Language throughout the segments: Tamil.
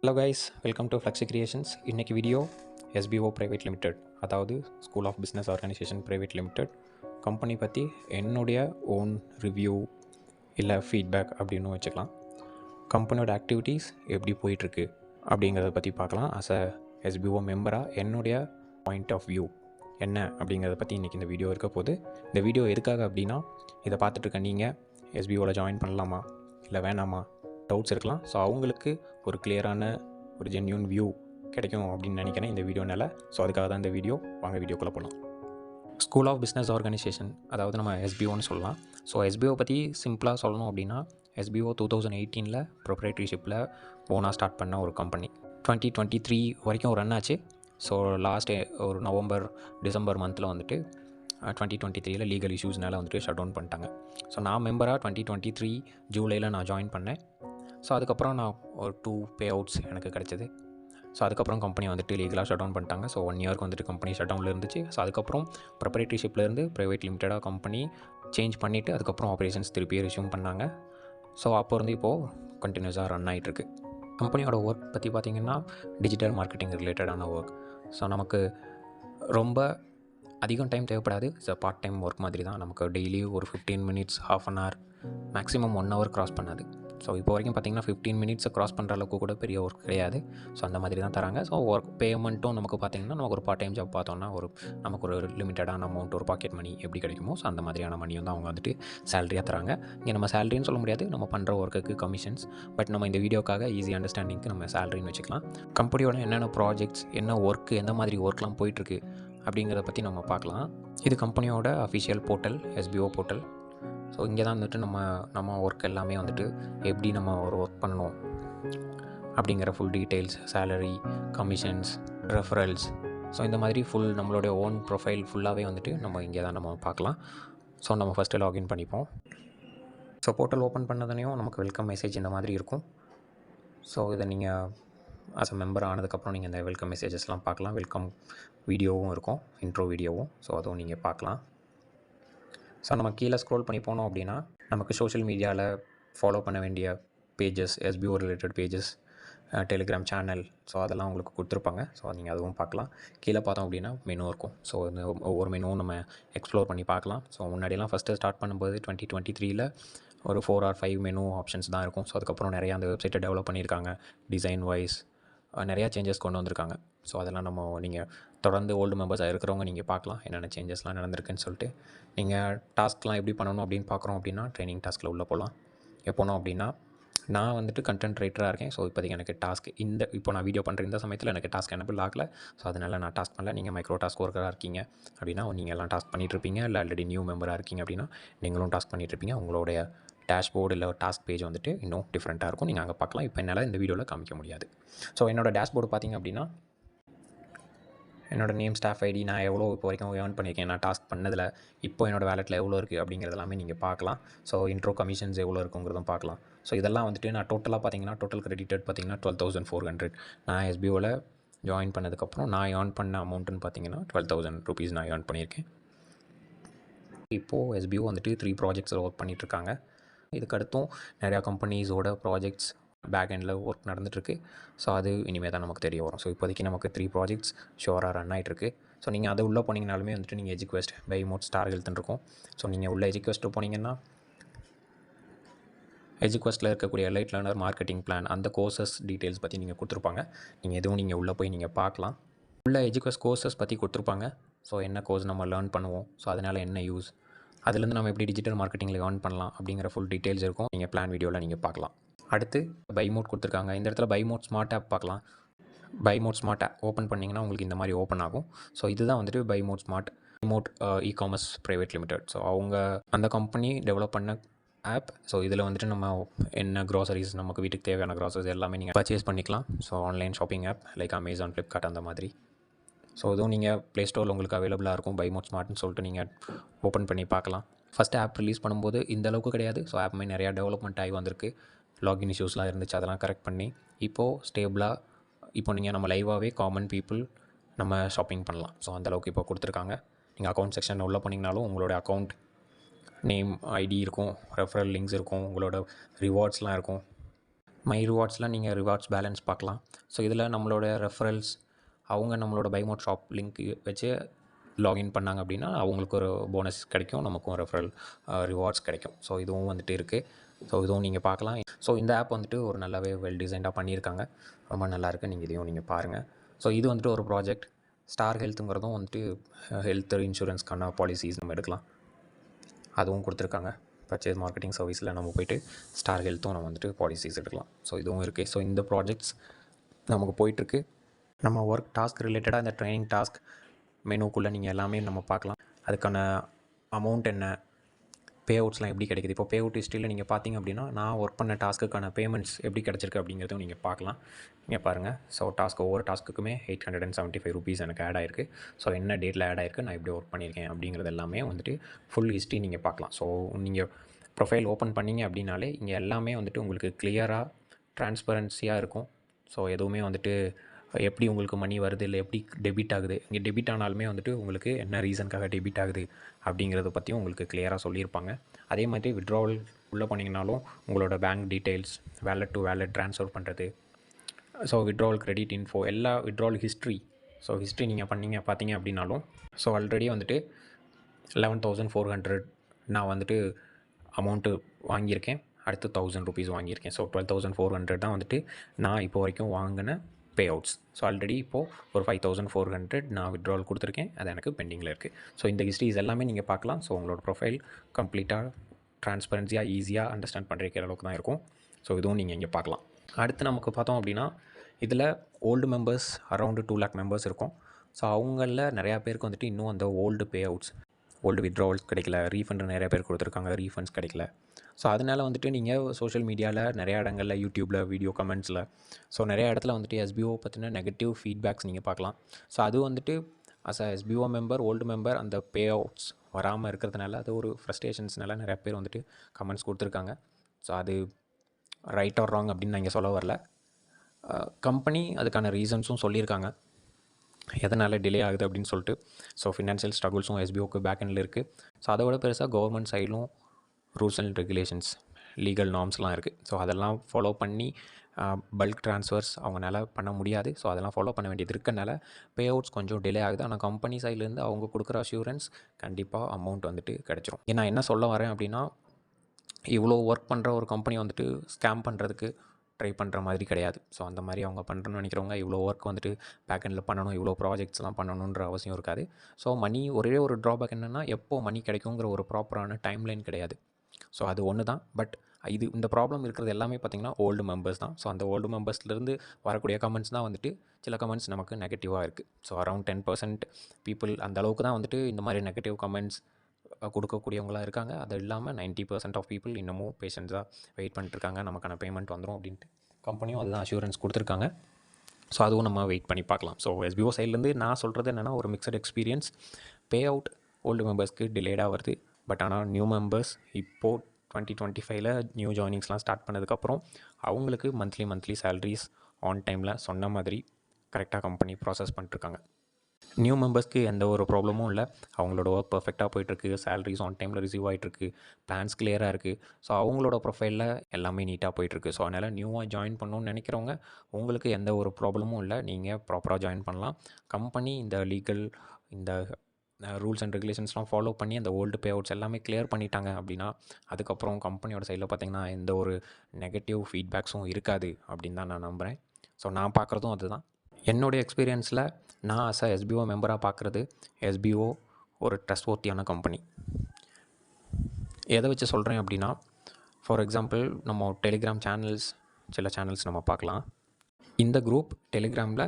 Hello guys welcome to Flexi Creations இன்றைக்கி வீடியோ எஸ்பிஓ ப்ரைவேட் லிமிடெட் அதாவது school of business organisation private limited company பற்றி என்னுடைய ஓன் ரிவ்யூ இல்லை ஃபீட்பேக் அப்படின்னு வச்சுக்கலாம். கம்பெனியோட ஆக்டிவிட்டீஸ் எப்படி போயிட்டுருக்கு அப்படிங்கிறத பற்றி பார்க்கலாம். அஸ் அ எஸ்பிஓ மெம்பராக என்னுடைய பாயிண்ட் ஆஃப் வியூ என்ன அப்படிங்கிறத பற்றி இன்றைக்கி இந்த வீடியோ இருக்க போது இந்த வீடியோ எதுக்காக அப்படின்னா இதை பார்த்துட்ருக்க நீங்கள் எஸ்பிஓவில் ஜாயின் பண்ணலாமா? இல்லை வேணாமா? டவுட்ஸ் இருக்கலாம். ஸோ அவங்களுக்கு ஒரு கிளியரான ஒரு ஜென்யூன் வியூ கிடைக்கும் அப்படின்னு நினைக்கிறேன் இந்த வீடியோனால ஸோ அதுக்காக தான் இந்த வீடியோ வாங்க வீடியோக்குள்ளே போகலாம் ஸ்கூல் ஆஃப் பிஸ்னஸ் ஆர்கனைசேஷன் அதாவது நம்ம எஸ்பிஓன்னு சொல்லலாம். ஸோ எஸ்பிஓ பற்றி சிம்பிளாக சொல்லணும் அப்படின்னா எஸ்பிஓ டூ தௌசண்ட் எயிட்டீனில் ப்ரொப்ரேட்டரிஷிப்பில் ஓனாக ஸ்டார்ட் பண்ண ஒரு கம்பெனி டுவெண்ட்டி டுவெண்ட்டி த்ரீ வரைக்கும் ரன் ஆச்சு. ஸோ லாஸ்ட் ஒரு நவம்பர் டிசம்பர் மந்தில் வந்துட்டு டுவெண்ட்டி டுவெண்ட்டி த்ரீல லீகல் இஷ்யூஸ்னால வந்துட்டு ஷட் டவுன் பண்ணிட்டாங்க. ஸோ நான் மெம்பராக டுவெண்ட்டி டுவெண்ட்டி த்ரீ ஜூலையில் நான் ஜாயின் பண்ணேன். ஸோ அதுக்கப்புறம் நான் ஒரு டூ பே அவுட்ஸ் எனக்கு கிடச்சிது. ஸோ அதுக்கப்புறம் கம்பெனி வந்துட்டு லீகலாக ஷட் டவுன் பண்ணிட்டாங்க. ஸோ ஒன் இயர்க்கு வந்துட்டு கம்பெனி ஷட் டவுனில் இருந்துச்சு. ஸோ அதுக்கப்புறம் ப்ரப்பரேட்டரிஷிப்லேருந்து ப்ரைவேட் லிமிட்டடாக கம்பெனி சேஞ்ச் பண்ணிவிட்டு அதுக்கப்புறம் ஆப்ரேஷன்ஸ் திருப்பி ரிசியூம் பண்ணாங்க. ஸோ அப்போ இருந்து இப்போது கண்டினியூஸாக ரன் ஆகிட்டுருக்கு கம்பெனியோட ஒர்க் பற்றி பார்த்திங்கன்னா டிஜிட்டல் மார்க்கெட்டிங் ரிலேட்டடான ஒர்க் ஸோ நமக்கு ரொம்ப அதிகம் டைம் தேவைப்படாது. ஸோ பார்ட் டைம் ஒர்க் மாதிரி தான் நமக்கு டெய்லி ஒரு fifteen minutes half an hour maximum one hour cross பண்ணாது. ஸோ இப்போ வரைக்கும் பார்த்திங்கன்னா ஃபிஃப்டீன் மினிட்ஸை க்ராஸ் பண்ணுற அளவுக்கு கூட பெரிய ஒர்க் கிடையாது. ஸோ அந்த மாதிரி தான் தராங்க. ஸோ ஒர்க் பேமெண்ட்டும் நமக்கு பார்த்திங்கன்னா நமக்கு ஒரு பார்ட் டைம் ஜாப் பார்த்தோம்னா ஒரு நமக்கு ஒரு லிமிட்டடான அமௌண்ட் ஒரு பாக்கெட் மணி எப்படி கிடைக்குமோ ஸோ அந்த மாதிரியான மணியும் தான் அவங்க வந்துட்டு சேலரியாக தராங்க. இங்கே நம்ம சேலரின்னு சொல்ல முடியாது. நம்ம பண்ணுற ஒர்க்குக்கு கமிஷன்ஸ் பட் நம்ம இந்த வீடியோக்காக ஈஸி அண்டர்ஸ்டாண்டிங்க்கு நம்ம சேலரின்னு வச்சுக்கலாம். கம்பெனியோட என்னென்ன ப்ராஜெக்ட்ஸ் என்ன ஒர்க்கு எந்த மாதிரி ஒர்க்லாம் போயிட்டுருக்கு அப்படிங்கிறத பற்றி நம்ம பார்க்கலாம். இது கம்பெனியோட official portal SPO portal so இங்கே தான் வந்துட்டு நம்ம நம்ம ஒர்க் எல்லாமே வந்துட்டு எப்படி நம்ம ஒரு ஒர்க் பண்ணணும் அப்படிங்கிற full details salary commissions referrals so இந்த மாதிரி ஃபுல் நம்மளுடைய ஓன் ப்ரொஃபைல் ஃபுல்லாகவே வந்துட்டு நம்ம இங்கே தான் நம்ம பார்க்கலாம். ஸோ நம்ம ஃபஸ்ட்டு லாகின் பண்ணிப்போம். ஸோ போர்ட்டல் ஓப்பன் பண்ணதுனையும் நமக்கு வெல்கம் மெசேஜ் இந்த மாதிரி இருக்கும். ஸோ இதை நீங்கள் ஆஸ் அ மெம்பர் ஆனதுக்கப்புறம் நீங்கள் இந்த வெல்கம் மெசேஜஸ்லாம் பார்க்கலாம். வெல்கம் வீடியோவும் இருக்கும் இன்ட்ரோ வீடியோவும் ஸோ அதுவும் நீங்கள் பார்க்கலாம். ஸோ நம்ம கீழே ஸ்க்ரோல் பண்ணி போனோம் அப்படின்னா நமக்கு சோஷியல் மீடியாவில் ஃபாலோ பண்ண வேண்டிய pages SPO related pages Telegram channel so அதெல்லாம் உங்களுக்கு கொடுத்துருப்பாங்க. ஸோ நீங்கள் அதுவும் பார்க்கலாம். கீழே பார்த்தோம் அப்படின்னா மெனு இருக்கும். ஸோ இந்த ஒவ்வொரு மெனுவும் நம்ம எக்ஸ்ப்ளோர் பண்ணி பார்க்கலாம். ஸோ முன்னாடியெல்லாம் ஃபஸ்ட்டு ஸ்டார்ட் பண்ணும்போது டுவெண்ட்டி டுவெண்ட்டி த்ரீல ஒரு four or five menu options தான் இருக்கும். ஸோ அதுக்கப்புறம் நிறையா அந்த வெப்சைட்டை டெவலப் பண்ணியிருக்காங்க. டிசைன் வைஸ் நிறையா சேஞ்சஸ் கொண்டு வந்திருக்காங்க. ஸோ அதெல்லாம் நம்ம நீங்கள் தொடர்ந்து ஓல்டு மெம்பர்ஸாக இருக்கிறவங்க நீங்கள் பார்க்கலாம். என்னென்ன சேஞ்சஸ்லாம் நடந்திருக்குன்னு சொல்லிட்டு. நீங்கள் டாஸ்க்லாம் எப்படி பண்ணணும் அப்படின்னு பார்க்குறோம் அப்படின்னா ட்ரைனிங் டாஸ்க்கில் உள்ளே போகலாம் எப்போனோம் அப்படின்னா நான் வந்துட்டு கண்டென்ட் ரைட்டராக இருக்கேன். ஸோ இப்போதைக்கு எனக்கு டாஸ்க் இந்த இப்போ நான் வீடியோ பண்ணுற இந்த சமயத்தில் எனக்கு டாஸ்க் எனபிள் ஆகல. ஸோ அதனால் நான் டாஸ்க் பண்ணல. நீங்கள் மைக்ரோ டாஸ்க் ஒர்க்கராக இருக்கீங்க அப்படின்னா நீங்கள் எல்லாம் டாஸ்க் பண்ணிகிட்ருப்பீங்க இல்லை ஆல்ரெடி நியூ மெம்பராக இருக்கீங்க அப்படின்னா நீங்களும் டாஸ்க் பண்ணிகிட்ருப்பீங்க உங்களுடைய டேஷ்போர்டு இல்லை டாஸ்க் பேஜ் வந்துட்டு இன்னும் டிஃப்ரெண்ட்டாக இருக்கும். நீங்கள் அங்கே பார்க்கலாம். இப்போ என்னால் இந்த வீடியோவில் காமிக்க முடியாது. ஸோ என்னோடய டேஷ்போர்டு பார்த்திங்க அப்படின்னா என்னோடய நேம் ஸ்டாஃப் ஐடி நான் எவ்வளோ இப்போ வரைக்கும் ஏர்ன் பண்ணியிருக்கேன் நான் டாஸ்க் பண்ணதில் இப்போ என்னோடய வேலெட்டில் எவ்வளோ இருக்குது அப்படிங்கிறது எல்லாமே நீங்கள் பார்க்கலாம். ஸோ இன்ட்ரோ கமிஷன்ஸ் எவ்வளோ இருக்குங்கிறதும் பார்க்கலாம். ஸோ இதெல்லாம் வந்துட்டு நான் டோட்டலாக பார்த்தீங்கன்னா டோட்டல் கிரெடிட்டட் பார்த்தீங்கன்னா டுவெல் தௌசண்ட் ஃபோர் ஹண்ட்ரட் நான் எஸ்பிஓவில் ஜாயின் பண்ணதுக்கப்புறம் நான் ஏர்ன் பண்ண அமௌண்ட்டுன்னு பார்த்தீங்கன்னா டுவெல் தௌசண்ட் ருபீஸ் நான் ஏர்ன் பண்ணியிருக்கேன். இப்போது எஸ்பிஓ வந்துட்டு த்ரீ ப்ராஜெக்ட்ஸில் ஒர்க் பண்ணிகிட்ருக்காங்க இதுக்கடுத்தும் நிறையா கம்பெனிஸோட ப்ராஜெக்ட்ஸ் பேக் எண்டில் ஒர்க் நடந்துகிட்ருக்கு ஸோ அது இனிமேல் தான் நமக்கு தெரிய வரும். ஸோ இப்போதைக்கு நமக்கு த்ரீ ப்ராஜெக்ட்ஸ் ஷோராக ரன் ஆகிட்டுருக்கு ஸோ நீங்கள் அதை உள்ளே போனீங்கனாலுமே வந்துட்டு நீங்கள் எஜுக்வெஸ்ட் பை மோட் ஸ்டார் ஹெல்த்னு இருக்கும். ஸோ நீங்கள் உள்ள எஜுக்வெஸ்ட்டு போனீங்கன்னா எஜுக்வெஸ்ட்டில் இருக்கக்கூடிய லைட் லேர்னர் மார்க்கெட்டிங் பிளான் அந்த கோர்சஸ் டீட்டெயில்ஸ் பற்றி நீங்கள் கொடுத்துருப்பாங்க. நீங்கள் எதுவும் நீங்கள் உள்ளே போய் நீங்கள் பார்க்கலாம். உள்ள எஜுகேஷ் கோர்சஸ் பற்றி கொடுத்துருப்பாங்க. ஸோ என்ன கோர்ஸ் நம்ம லேர்ன் பண்ணுவோம். ஸோ அதனால் என்ன யூஸ் அதுலேருந்து நம்ம எப்படி டிஜிட்டல் மார்க்கெட்டிங்கில் ஏர்ன் பண்ணலாம் அப்படிங்கிற ஃபுல் டீட்டெயில்ஸ் இருக்கும். நீங்கள் பிளான் வீடியோவில் நீங்கள் பார்க்கலாம். அடுத்து பை மோட் கொடுத்துருக்காங்க. இந்த இடத்துல பை மோட் ஸ்மார்ட் ஆப் பார்க்கலாம். By Mod Smart app open பண்ணிங்கன்னா உங்களுக்கு இந்த மாதிரி ஓப்பன் ஆகும். ஸோ இதுதான் வந்துட்டு By Mod Smart Mod e commerce private limited so அவங்க அந்த கம்பெனி டெவலப் பண்ண ஆப் ஸோ இதில் வந்துட்டு நம்ம என்ன க்ராசரிஸ் நமக்கு வீட்டுக்கு தேவையான க்ராசரிஸ் எல்லாமே நீங்கள் பர்ச்சேஸ் பண்ணிக்கலாம். So online shopping app like Amazon Flipkart அந்த மாதிரி. ஸோ இதுவும் நீங்கள் ப்ளே ஸ்டோரில் உங்களுக்கு அவைலபிளாக இருக்கும். பை மோட் ஸ்மார்ட்னு சொல்லிட்டு நீங்கள் ஓப்பன் பண்ணி பார்க்கலாம். ஃபஸ்ட்டு ஆப் ரிலீஸ் பண்ணும்போது இந்த அளவுக்கு கிடையாது. ஸோ ஆப்புமே நிறையா டெவலப்மெண்ட் ஆகி வந்திருக்கு. லாகின் இஷ்யூஸ்லாம் இருந்துச்சு அதெல்லாம் கரெக்ட் பண்ணி. இப்போது ஸ்டேபிளாக இப்போ நீங்கள் நம்ம லைவாகவே காமன் பீப்புள் நம்ம ஷாப்பிங் பண்ணலாம். ஸோ அந்தளவுக்கு இப்போ கொடுத்துருக்காங்க. நீங்கள் அக்கௌண்ட் செக்ஷன் உள்ளே போனீங்கனாலும் உங்களோட அக்கௌண்ட் நேம் ஐடி இருக்கும் ரெஃபரல் லிங்க்ஸ் இருக்கும் உங்களோட ரிவார்ட்ஸ்லாம் இருக்கும். மை ரிவார்ட்ஸில் நீங்கள் ரிவார்ட்ஸ் பேலன்ஸ் பார்க்கலாம். ஸோ இதில் நம்மளோட ரெஃபரல்ஸ் அவங்க நம்மளோட பைமோட் ஷாப் லிங்க் வச்சு லாகின் பண்ணாங்க அப்படின்னா அவங்களுக்கு ஒரு போனஸ் கிடைக்கும் நமக்கும் ரெஃபரல் ரிவார்ட்ஸ் கிடைக்கும். ஸோ இதுவும் வந்துட்டு இருக்குது ஸோ இதுவும் நீங்கள் பார்க்கலாம். ஸோ இந்த ஆப் வந்துட்டு ஒரு நல்லாவே வெல் டிசைனாக பண்ணியிருக்காங்க. ரொம்ப நல்லாயிருக்கு நீங்கள் இதையும் நீங்கள் பாருங்கள் ஸோ இது வந்துட்டு ஒரு ப்ராஜெக்ட் ஸ்டார் ஹெல்த்துங்கிறதும் வந்துட்டு ஹெல்த் இன்சூரன்ஸ்க்கான பாலிசிஸ் நம்ம எடுக்கலாம். அதுவும் கொடுத்துருக்காங்க. பர்ச்சேஸ் மார்க்கெட்டிங் சர்வீஸில் நம்ம போயிட்டு ஸ்டார் ஹெல்த்தும் நம்ம வந்துட்டு பாலிசிஸ் எடுக்கலாம். ஸோ இதுவும் இருக்குது ஸோ இந்த ப்ராஜெக்ட்ஸ் நமக்கு போயிட்டுருக்கு. நம்ம ஒர்க் டாஸ்க் ரிலேட்டடாக இந்த ட்ரைனிங் டாஸ்க் மெனுக்குள்ளே நீங்கள் எல்லாமே நம்ம பார்க்கலாம். அதுக்கான அமௌண்ட் என்ன? பே அவுட்ஸ்லாம் எப்படி கிடைக்குது? இப்போ பே அவுட் ஹிஸ்ட்ரியில் நீங்கள் பார்த்தீங்க அப்படின்னா நான் ஒர்க் பண்ண டாஸ்க்குக்கான பேமெண்ட்ஸ் எப்படி கிடச்சிருக்கு அப்படிங்கிறதும் நீங்கள் பார்க்கலாம். நீங்கள் பாருங்கள் ஸோ டாஸ்க் ஒவ்வொரு டாஸ்க்குமே eight hundred and seventy five rupees எனக்கு ஆட் ஆயிருக்கு. ஸோ என்ன டேட்டில் ஆட் ஆயிருக்கு? நான் எப்படி ஒர்க் பண்ணியிருக்கேன் அப்படிங்கிறது எல்லாமே வந்துட்டு ஃபுல் ஹிஸ்ட்ரி நீங்கள் பார்க்கலாம். ஸோ நீங்கள் ப்ரொஃபைல் ஓப்பன் பண்ணீங்க அப்படின்னாலே இங்கே எல்லாமே வந்துட்டு உங்களுக்கு கிளியராக ட்ரான்ஸ்பரன்சியாக இருக்கும். ஸோ எதுவுமே வந்துட்டு எப்படி உங்களுக்கு மணி வருது இல்லை எப்படி டெபிட் ஆகுது? இங்கே டெபிட் ஆனாலுமே வந்துட்டு உங்களுக்கு என்ன ரீசனுக்காக டெபிட் ஆகுது அப்படிங்கிறத பற்றியும் உங்களுக்கு கிளியராக சொல்லியிருப்பாங்க. அதே மாதிரி விட்ராவல் உள்ளே பண்ணிங்கனாலும் உங்களோட bank details wallet to wallet transfer பண்ணுறது ஸோ விட்ராவல் கிரெடிட் இன்ஃபோ எல்லா விட்ராவல் ஹிஸ்ட்ரி ஸோ ஹிஸ்ட்ரி நீங்கள் பண்ணீங்க பார்த்தீங்க அப்படின்னாலும் ஸோ ஆல்ரெடி வந்துட்டு லெவன் தௌசண்ட் ஃபோர் ஹண்ட்ரட் நான் வந்துட்டு அமௌண்ட்டு வாங்கியிருக்கேன். அடுத்து தௌசண்ட் ருபீஸ் வாங்கியிருக்கேன். So twelve thousand four hundred தான் வந்துட்டு நான் இப்போ வரைக்கும் வாங்கின பே அவுட்ஸ் ஸோ ஆல்ரெடி இப்போது ஒரு ஃபைவ் தௌசண்ட் ஃபோர் ஹண்ட்ரட் நான் விட்ரால் கொடுத்துருக்கேன். அது எனக்கு பெண்டிங்கில் இருக்குது ஸோ இந்த ஹிஸ்ட்ரிஸ் எல்லாமே நீங்கள் பார்க்கலாம். ஸோ உங்களோட ப்ரொஃபைல் கம்ப்ளீட்டாக ட்ரான்ஸ்பரன்சியாக ஈஸியாக அண்டர்ஸ்டாண்ட் பண்ணுற அளவுக்கு தான் இருக்கும். ஸோ இதுவும் நீங்கள் இங்கே பார்க்கலாம். அடுத்து நமக்கு பார்த்தோம் அப்படின்னா இதில் old members around two lakh members இருக்கும். ஸோ அவங்களில் நிறையா பேருக்கு வந்துட்டு இன்னும் அந்த old payouts old withdrawals கிடைக்கல. ரீஃபண்ட் நிறைய பேர் கொடுத்துருக்காங்க. ரீஃபண்ட்ஸ் கிடைக்கல. ஸோ அதனால் வந்துட்டு நீங்கள் சோஷியல் மீடியாவில் நிறையா இடங்களில் யூடியூப்பில் வீடியோ கமெண்ட்ஸில் ஸோ நிறைய இடத்துல வந்துட்டு எஸ்பிஓ பற்றின நெகட்டிவ் ஃபீட்பேக்ஸ் நீங்கள் பார்க்கலாம். ஸோ அது வந்துட்டு as a SPO member old member அந்த பே அவுட்ஸ் வராமல் இருக்கிறதுனால அது ஒரு ஃப்ரஸ்ட்ரேஷன்ஸ்னால நிறையா பேர் வந்துட்டு கமெண்ட்ஸ் கொடுத்துருக்காங்க. ஸோ அது ரைட் ஆர் ராங் அப்படின்னு நான் இங்கே சொல்ல வரல. கம்பெனி அதுக்கான ரீசன்ஸும் சொல்லியிருக்காங்க. எதனால் டிலே ஆகுது அப்படின்னு சொல்லிட்டு ஸோ ஃபினான்ஷியல் ஸ்ட்ரகிள்ஸும் எஸ்பிஓக்கு பேக் எண்டில் இருக்குது ஸோ அதை விட பெருசாக கவர்மெண்ட் சைடும் ரூல்ஸ் அண்ட் ரெகுலேஷன்ஸ் லீகல் நார்ம்ஸ்லாம் இருக்குது ஸோ அதெல்லாம் ஃபாலோ பண்ணி பல்க் ட்ரான்ஸ்ஃபர்ஸ் அவங்களால பண்ண முடியாது. ஸோ அதெல்லாம் ஃபாலோ பண்ண வேண்டியது இருக்கனால பே அவுட்ஸ் கொஞ்சம் டிலே ஆகுது. ஆனால் கம்பெனி சைட்லேருந்து அவங்க கொடுக்குற அஷூரன்ஸ் கண்டிப்பாக அமௌண்ட் வந்துட்டு கிடச்சிரும். ஏன்னா என்ன சொல்ல வரேன் அப்படின்னா இவ்வளோ ஒர்க் பண்ணுற ஒரு கம்பெனி வந்துட்டு ஸ்கேம் பண்ணுறதுக்கு ட்ரை பண்ணுற மாதிரி கிடையாது. ஸோ அந்த மாதிரி அவங்க பண்ணுறோன்னு நினைக்கிறவங்க இவ்வளோ ஒர்க் வந்துட்டு பேக்கெண்டில் பண்ணணும் இவ்வளோ ப்ராஜெக்ட்ஸ்லாம் பண்ணணுன்ற அவசியம் இருக்காது. ஸோ மணி ஒரே ஒரு ட்ராபேக் என்னென்னா எப்போ மணி கிடைக்குங்கிற ஒரு ப்ராப்பரான டைம்லைன் கிடையாது. ஸோ அது ஒன்று தான். பட் இது இந்த ப்ராப்ளம் இருக்கிறது எல்லாமே பார்த்திங்கன்னா ஓல்டு மெம்பர்ஸ் தான். ஸோ அந்த ஓல்டு மெம்பர்ஸ்லேருந்து வரக்கூடிய கமெண்ட்ஸ் தான் வந்துட்டு சில கமெண்ட்ஸ் நமக்கு நெகட்டிவாக இருக்குது so around ten percent people அந்த அளவுக்கு தான் வந்துட்டு இந்த மாதிரி நெகட்டிவ் கமெண்ட்ஸ் கொடுக்கக்கூடியவங்களாக இருக்காங்க. அது இல்லாமல் நைன்ட்டி பர்சன்ட் ஆஃப் பீப்புள் இன்னமும் பேஷண்ட்ஸாக வெயிட் பண்ணிட்டுருக்காங்க. நமக்கான பேமெண்ட் வந்துடும் அப்படின்ட்டு கம்பெனியும் அதுதான் அஷூரன்ஸ் கொடுத்துருக்காங்க. ஸோ அதுவும் நம்ம வெயிட் பண்ணி பார்க்கலாம். ஸோ எஸ்பிஓ சைட்லேருந்து நான் சொல்கிறது என்னென்னா ஒரு mixed experience payout old மெம்பர்ஸ்க்கு டிலேடாக வருது. பட் ஆனால் நியூ மெம்பர்ஸ் இப்போது டுவெண்ட்டி டுவெண்ட்டி ஃபைவ்ல நியூ ஜாயினிங்ஸ்லாம் ஸ்டார்ட் பண்ணதுக்கப்புறம் அவங்களுக்கு மந்த்லி மந்த்லி சேலரிஸ் ஆன் டைமில் சொன்ன மாதிரி கரெக்டாக கம்பெனி ப்ராசஸ் பண்ணிட்டுருக்காங்க. நியூ மெம்பர்ஸ்க்கு எந்த ஒரு ப்ராப்ளமும் இல்லை. அவங்களோட ஒர்க் பர்ஃபெக்டாக போயிட்டுருக்கு. சேலரிஸ் ஆன் டைமில் ரிசீவ் ஆகிட்டுருக்கு பிளான்ஸ் கிளியராக இருக்குது ஸோ அவங்களோட ப்ரொஃபைலில் எல்லாமே நீட்டாக போயிட்டுருக்கு. ஸோ அதனால் நியூவாக ஜாயின் பண்ணணும்னு நினைக்கிறவங்க உங்களுக்கு எந்த ஒரு ப்ராப்ளமும் இல்லை. நீங்கள் ப்ராப்பராக ஜாயின் பண்ணலாம். கம்பெனி இந்த லீகல் இந்த ரூல்ஸ் அண்ட் ரெகுலேஷன்ஸ்லாம் ஃபாலோ பண்ணி அந்த ஓல்டு பே அவுட்ஸ் எல்லாமே கிளியர் பண்ணிட்டாங்க அப்படின்னா அதுக்கப்புறம் கம்பெனியோட சைடில் பார்த்திங்கன்னா எந்த ஒரு நெகட்டிவ் ஃபீட்பேக்ஸும் இருக்காது அப்படின்னு தான் நான் நம்புகிறேன் ஸோ நான் பார்க்குறதும் அதுதான். என்னுடைய எக்ஸ்பீரியன்ஸில் நான் அஸ் அ எஸ்பிஓ மெம்பராக பார்க்குறது எஸ்பிஓ ஒரு ட்ரஸ்ட் ஓர்த்தியான கம்பெனி எதை வச்சு சொல்கிறேன் அப்படின்னா ஃபார் எக்ஸாம்பிள் நம்ம டெலிகிராம் சேனல்ஸ் சில சேனல்ஸ் நம்ம பார்க்கலாம். இந்த குரூப் டெலிகிராமில்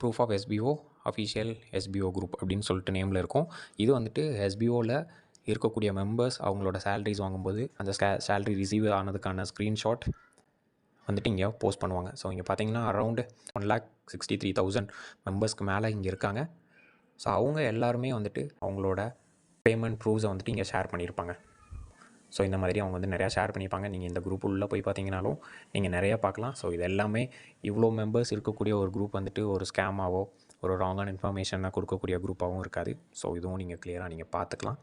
proof of SPO official SPO group அப்படின்னு சொல்லிட்டு நேமில் இருக்கும். இது வந்துட்டு எஸ்பிஓவில் இருக்கக்கூடிய மெம்பர்ஸ் அவங்களோட சேலரிஸ் வாங்கும்போது அந்த சேலரி ரிசீவ் ஆனதுக்கான ஸ்க்ரீன்ஷாட் வந்துட்டு இங்கே போஸ்ட் பண்ணுவாங்க. ஸோ இங்கே பார்த்தீங்கன்னா around one lakh sixty three thousand மெம்பர்ஸ்க்கு மேலே இங்கே இருக்காங்க. ஸோ அவங்க எல்லாருமே வந்துட்டு அவங்களோட பேமெண்ட் ப்ரூஃப்ஸை வந்துட்டு இங்கே ஷேர் பண்ணியிருப்பாங்க ஸோ இந்த மாதிரி அவங்க வந்து நிறையா ஷேர் பண்ணியிருப்பாங்க நீங்கள் இந்த குரூப் உள்ளே போய் பார்த்தீங்கனாலும் நீங்கள் நிறையா பார்க்கலாம் ஸோ இது எல்லாமே இவ்வளோ மெம்பர்ஸ் இருக்கக்கூடிய ஒரு குரூப் வந்துட்டு ஒரு ஸ்கேமாவோ ஒரு ராங்கான இன்ஃபர்மேஷனாக கொடுக்கக்கூடிய குரூப்பாகவும் இருக்காது. ஸோ இதுவும் நீங்கள் கிளியராக நீங்கள் பார்த்துக்கலாம்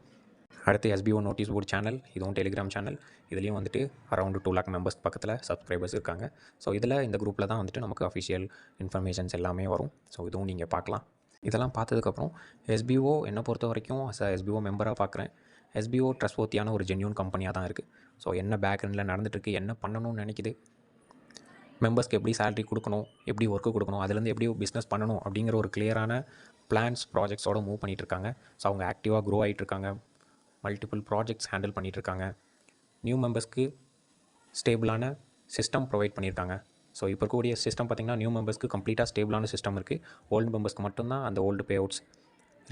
அடுத்து எஸ்பிஓ நோட்டீஸ் போர்டு சேனல் இதுவும் டெலிகிராம் சேனல் இதுலேயும் வந்துட்டு அரௌண்டு டூ லேக் மெம்பர்ஸ் பக்கத்தில் சப்ஸ்கிரைபர்ஸ் இருக்காங்க. ஸோ இதில் இந்த குரூப்பில் தான் வந்துட்டு நமக்கு அஃபிஷியல் இன்ஃபர்மேஷன்ஸ் எல்லாமே வரும். ஸோ இதுவும் நீங்கள் பார்க்கலாம். இதெல்லாம் பார்த்ததுக்கப்புறம் எஸ்பிஓ என்னை பொறுத்த வரைக்கும் அஸ் அ எஸ்பிஓ மெம்பராக பார்க்குறேன். எஸ்பிஓ ட்ரஸ்ட்வர்த்தியான ஒரு ஜென்யூன் கம்பெனியாக தான் இருக்குது ஸோ என்ன பேக்ரவுண்டில் நடந்துட்டுருக்கு என்ன பண்ணணும்னு நினைக்குது? மெம்பர்ஸ்க்கு எப்படி சேலரி கொடுக்கணும் எப்படி ஒர்க்கு கொடுக்கணும் அதுலேருந்து எப்படி பிஸ்னஸ் பண்ணணும் அப்படிங்கிற ஒரு கிளியரான பிளான்ஸ் ப்ராஜெக்ட்ஸோடு மூவ் பண்ணிகிட்டு இருக்காங்க. ஸோ அவங்க ஆக்டிவாக க்ரோ ஆகிட்டு இருக்காங்க. மல்டிபிள் ப்ராஜெக்ட்ஸ் ஹேண்டில் பண்ணிகிட்ருக்காங்க நியூ மெம்பர்ஸ்க்கு ஸ்டேபிளான சிஸ்டம் ப்ரொவைட் பண்ணியிருக்காங்க. ஸோ இப்போ இருக்கக்கூடிய சிஸ்டம் பார்த்திங்கன்னா நியூ மெம்பர்ஸ்க்கு கம்ப்ளீட்டாக ஸ்டேபிளான சிஸ்டம் இருக்குது ஓல்டு மெம்பர்ஸ்க்கு மட்டும்தான் அந்த ஓல்டு பே அவுட்ஸ்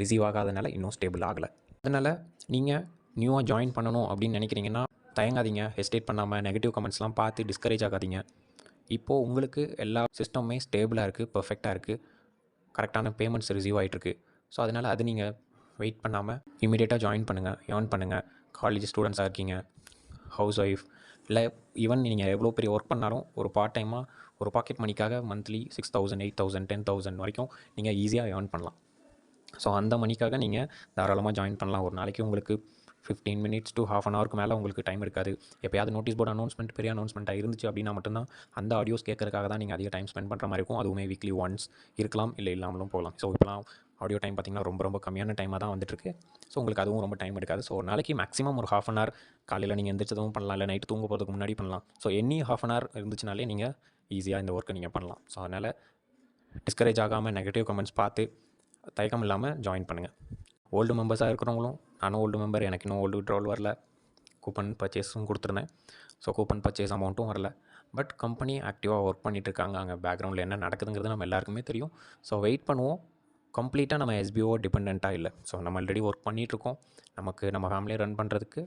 ரிசீவ் ஆகாதனால இன்னும் ஸ்டேபிள் ஆகலை. அதனால் நீங்கள் நியூவாக ஜாயின் பண்ணணும் அப்படின்னு நினைக்கிறீங்கன்னா தயங்காதீங்க. ஹெஸ்டேட் பண்ணாமல் நெகட்டிவ் கமெண்ட்ஸ்லாம் பார்த்து டிஸ்கரேஜ் ஆகாதீங்க. இப்போது உங்களுக்கு எல்லா சிஸ்டமுமே ஸ்டேபிளாக இருக்குது பர்ஃபெக்டாக இருக்குது கரெக்டான பேமெண்ட்ஸ் ரிசீவ் ஆகிட்டுருக்கு ஸோ அதனால் அது நீங்கள் வெயிட் பண்ணாமல் இமீடியட்டாக ஜாயின் பண்ணுங்கள் ஏர்ன் பண்ணுங்கள் காலேஜ் ஸ்டூடெண்ட்ஸாக இருக்கீங்க. ஹவுஸ் ஒய்ஃப் இல்லை ஈவன் நீங்கள் எவ்வளோ பெரிய ஒர்க் பண்ணாலும் ஒரு பார்ட் டைமாக ஒரு pocket மணிக்காக monthly six thousand eight thousand ten thousand வரைக்கும் நீங்கள் ஈஸியாக ஏர்ன் பண்ணலாம். ஸோ அந்த மணிக்காக நீங்கள் தாராளமாக ஜாயின் பண்ணலாம். ஒரு நாளைக்கு உங்களுக்கு fifteen minutes to half an ஹவருக்கு மேலே உங்களுக்கு டைம் இருக்காது. எப்போயாவது நோட்டீஸ் போர்டு அனௌன்ஸ்மெண்ட் பெரிய அனௌன்ஸ்மெண்ட்டாக இருந்துச்சு அப்படின்னா மட்டும்தான் அந்த ஆடியோஸ் கேட்கறதுக்காக தான் நீங்கள் அதிக டைம் ஸ்பெண்ட் பண்ணுற மாதிரி இருக்கும். அதுவுமே வீக்லி ஒன்ஸ் இருக்கலாம் இல்லை இல்லாமலும் போகலாம். ஸோ இப்போலாம் ஆடியோ டைம் பார்த்திங்கன்னா ரொம்ப ரொம்ப கம்மியான டைமாக தான் வந்துட்டுருக்கு. ஸோ உங்களுக்கு அதுவும் ரொம்ப டைம் எடுக்காது. ஸோ ஒரு நாளைக்கு மேக்ஸிமம் ஒரு ஹாஃப் அன் ஹவர் காலையில் நீங்கள் எந்திரிச்சதும் பண்ணலாம். இல்லை நைட்டு தூங்க போகிறதுக்கு முன்னாடி பண்ணலாம். So any half an hour இருந்துச்சுனாலே நீங்கள் ஈஸியாக இந்த ஒர்க்கை நீங்கள் பண்ணலாம். ஸோ அதனால் டிஸ்கரேஜ் ஆகாமல் நெகட்டிவ் கமெண்ட்ஸ் பார்த்து தயக்கம் இல்லாமல் ஜாயின் பண்ணுங்கள் ஓல்டு மெம்பர்ஸாக இருக்கிறவங்களும் நானும் ஓல்டு மெம்பர் எனக்கு இன்னும் ஓல்டு விட்ரால் வரல. கூப்பன் பர்ச்சேஸும் கொடுத்துருந்தேன். ஸோ கூப்பன் பர்ச்சேஸ் அமௌண்ட்டும் வரல. பட் கம்பெனி ஆக்டிவாக ஒர்க் பண்ணிகிட்ருக்காங்க இருக்காங்க. அங்கே பேக்ரவுண்டில் என்ன நடக்குதுங்கிறது நம்ம எல்லாருக்குமே தெரியும். ஸோ வெயிட் பண்ணுவோம். கம்ப்ளீட்டாக நம்ம எஸ்பிஓ டிபெண்ட்டாக இல்லை. ஸோ நம்ம ஆல்ரெடி ஒர்க் பண்ணிகிட்ருக்கோம் நமக்கு நம்ம ஃபேமிலியை ரன் பண்ணுறதுக்கு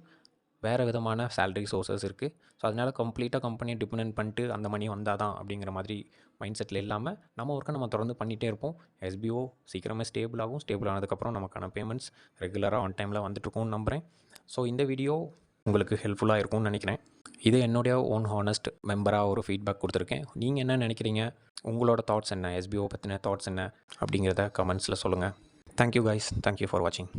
வேறு விதமான சேலரி சோர்சஸ் இருக்குது ஸோ அதனால் கம்ப்ளீட்டாக கம்பெனியை டிபெண்ட் பண்ணிட்டு அந்த மணி வந்தால் தான் அப்படிங்கிற மாதிரி மைண்ட் செட்டில் இல்லாமல் நம்ம ஒர்க்கை நம்ம தொடர்ந்து பண்ணிகிட்டே இருப்போம். எஸ்பிஓ சீக்கிரமே ஸ்டேபிள் ஆகும். ஸ்டேபிள் ஆனதுக்கப்புறம் நமக்கான பேமெண்ட்ஸ் ரெகுலராக ஆன் டைமில் வந்துட்டுருக்கும்னு நம்புகிறேன் ஸோ இந்த வீடியோ உங்களுக்கு ஹெல்ப்ஃபுல்லாக இருக்கும்னு நினைக்கிறேன். இது என்னுடைய ஓன் ஹானஸ்ட் மெம்பராக ஒரு ஃபீட்பேக் கொடுத்துருக்கேன். நீங்கள் என்ன நினைக்கிறீங்க? உங்களோட தாட்ஸ் என்ன? எஸ்பிஓ பற்றின தாட்ஸ் என்ன? அப்படிங்கிறத கமெண்ட்ஸில் சொல்லுங்கள் தேங்க்யூ கைஸ் தேங்க்யூ ஃபார் வாட்சிங்